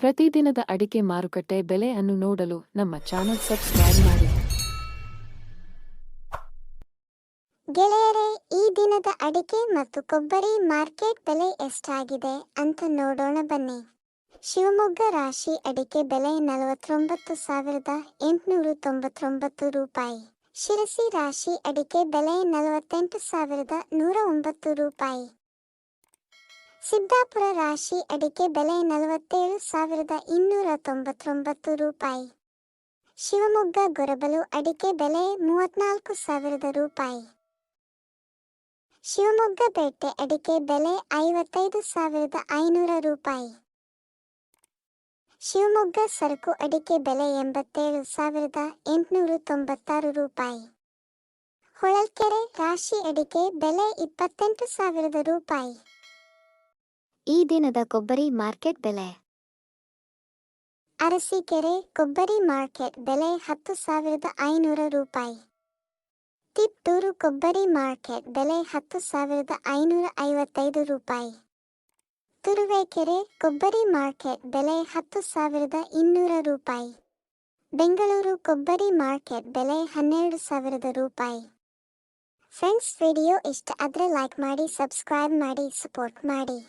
ಪ್ರತಿದಿನದ ಅಡಿಕೆ ಮಾರುಕಟ್ಟೆ ಬೆಲೆ ಅನ್ನು ನೋಡಲು ನಮ್ಮ ಚಾನೆಲ್ ಸಬ್ಸ್ಕ್ರೈಬ್ ಮಾಡಿ. ಗೆಳೆಯರೇ, ಈ ದಿನದ ಅಡಿಕೆ ಮತ್ತು ಕೊಬ್ಬರಿ ಮಾರ್ಕೆಟ್ ಬೆಲೆ ಎಷ್ಟಾಗಿದೆ ಅಂತ ನೋಡೋಣ ಬನ್ನಿ. ಶಿವಮೊಗ್ಗ ರಾಶಿ ಅಡಿಕೆ ಬೆಲೆ ನಲವತ್ತೊಂಬತ್ತು ಸಾವಿರದ ಎಂಟುನೂರ ತೊಂಬತ್ತೊಂಬತ್ತು ರೂಪಾಯಿ. ಶಿರಸಿ ರಾಶಿ ಅಡಿಕೆ ಬೆಲೆ ನಲವತ್ತೆಂಟು ಸಾವಿರದ ನೂರ ಒಂಬತ್ತು ರೂಪಾಯಿ. ಸಿದ್ದಾಪುರ ರಾಶಿ ಅಡಿಕೆ ಬೆಲೆ ನಲವತ್ತೇಳು ಸಾವಿರದ ಇನ್ನೂರ ತೊಂಬತ್ತೊಂಬತ್ತು ರೂಪಾಯಿ. ಶಿವಮೊಗ್ಗ ಗೊರಬಲು ಅಡಿಕೆ ಬೆಲೆ ಮೂವತ್ನಾಲ್ಕು ಸಾವಿರದ ರೂಪಾಯಿ. ಶಿವಮೊಗ್ಗ ಬೇಟೆ ಅಡಿಕೆ ಬೆಲೆ ಐವತ್ತೈದು ಸಾವಿರದ ಐನೂರ ರೂಪಾಯಿ. ಶಿವಮೊಗ್ಗ ಸರಕು ಅಡಿಕೆ ಬೆಲೆ ಎಂಬತ್ತೇಳು ಸಾವಿರದ ಎಂಟುನೂರ ತೊಂಬತ್ತಾರು ರೂಪಾಯಿ. ಹೊಳಲ್ಕೆರೆ ರಾಶಿ ಅಡಿಕೆ ಬೆಲೆ ಇಪ್ಪತ್ತೆಂಟು ಸಾವಿರದ ರೂಪಾಯಿ. ಈ ದಿನದ ಕೊಬ್ಬರಿ ಮಾರ್ಕೆಟ್ ಬೆಲೆ? ಅರಸೀಕೆರೆ ಕೊಬ್ಬರಿ ಮಾರ್ಕೆಟ್ ಬೆಲೆ ಹತ್ತು ಸಾವಿರದ ಐನೂರ ರೂಪಾಯಿ. ತಿಪ್ಟೂರು ಕೊಬ್ಬರಿ ಮಾರ್ಕೆಟ್ ಬೆಲೆ ಹತ್ತು ಸಾವಿರದ ಐನೂರ ಐವತ್ತೈದು ರೂಪಾಯಿ. ತುರುವೇಕೆರೆ ಕೊಬ್ಬರಿ ಮಾರ್ಕೆಟ್ ಬೆಲೆ ಹತ್ತು ಸಾವಿರದ ಇನ್ನೂರ ರೂಪಾಯಿ. ಬೆಂಗಳೂರು ಕೊಬ್ಬರಿ ಮಾರ್ಕೆಟ್ ಬೆಲೆ ಹನ್ನೆರಡು ಸಾವಿರದ ರೂಪಾಯಿ. ಫ್ರೆಂಡ್ಸ್, ವಿಡಿಯೋ ಇಷ್ಟ ಆದರೆ ಲೈಕ್ ಮಾಡಿ ಸಬ್ಸ್ಕ್ರೈಬ್ ಮಾಡಿ ಸಪೋರ್ಟ್ ಮಾಡಿ.